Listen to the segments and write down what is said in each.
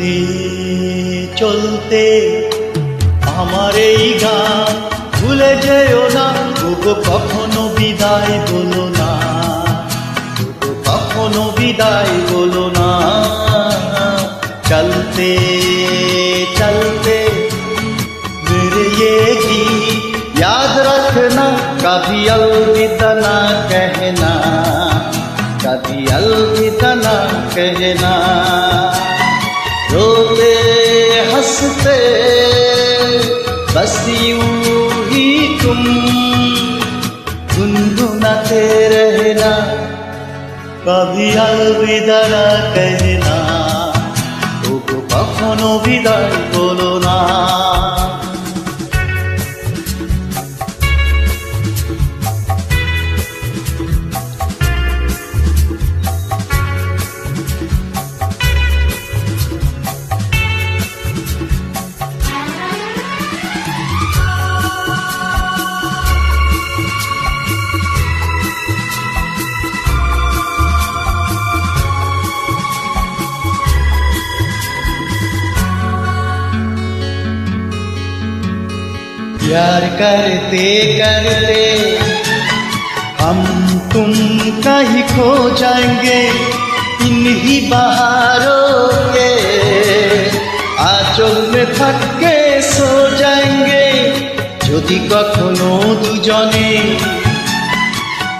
চলতে চলতে আমার এই গান ভুলে যেও না তবু কখনো বিদায় বলো না তবু কখনো বিদায় বলো না চলতে চলতে मेरे ये गीत याद रखना कभी अलविदा ना कहना कभी अलविदा ना कहना रोते हंसते बस यूं ही तुम गुनगुनाते रहना कभी अलविदा না कहना তবু কখনো বিদায় বলো না प्यार करते करते हम तुम कहीं खो जाएंगे इन्हीं बहारों के आंचल में थक के सो जाएंगे যদি কখনো দুজনে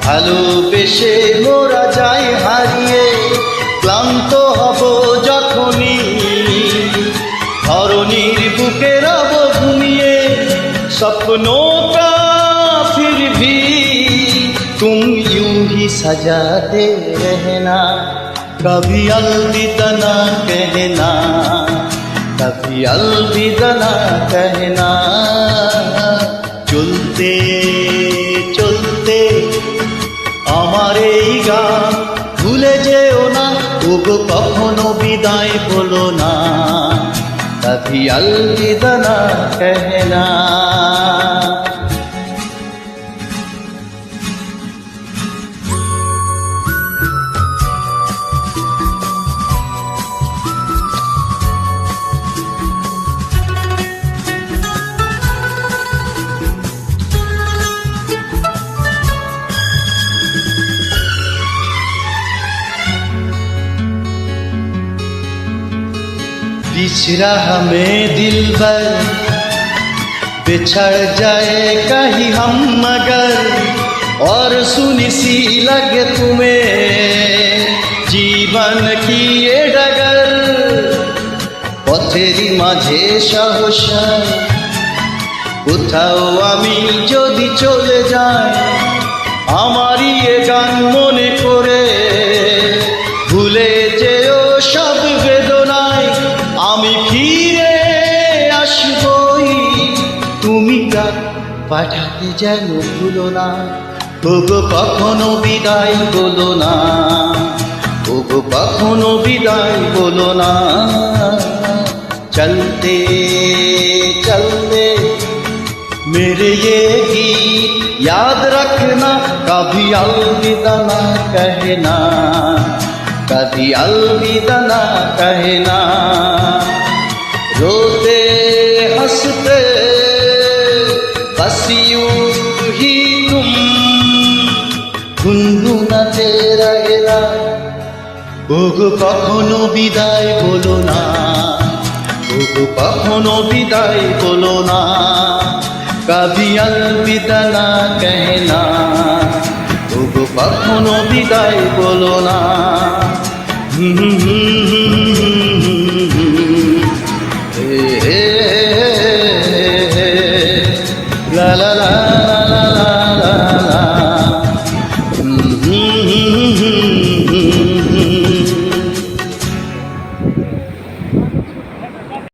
ভালোবেসে মোরা যায় হারিয়ে ক্লান্ত सपनों का फिर भी तुम यूं ही सजाते रहना कभी अलविदा ना कहना कभी अलविदा ना कहना চলতে চলতে আমার এই গান ভুলে যেও না তবু কখনো বিদায় বলো না कभी अलविदा कहना। कहना बिछड़ा हमें दिल भर बिछड़ जाए कहीं हम मगर और सुनी सी लगे तुम्हें जीवन की ये डगर পথেরই মাঝে সহসা কোথাও আমি যদি চলে যাই আমারই এ গান মনে করে পাঠাতে যেন ভুলো না তবু কখনো বিদায় বলো না তবু কখনো বিদায় বলো না চলতে চলতে मेरे ये गीत याद रखना कभी अलविदा ना कहना कभी अलविदा ना कहना গুনগুনা তেরা গেলা। ওগো কখনো বিদায় বলো না। ওগো কখনো বিদায় বলো না। কাবি আলবিদা না কেহনা ওগো কখনো বিদায় বলো না। হুম।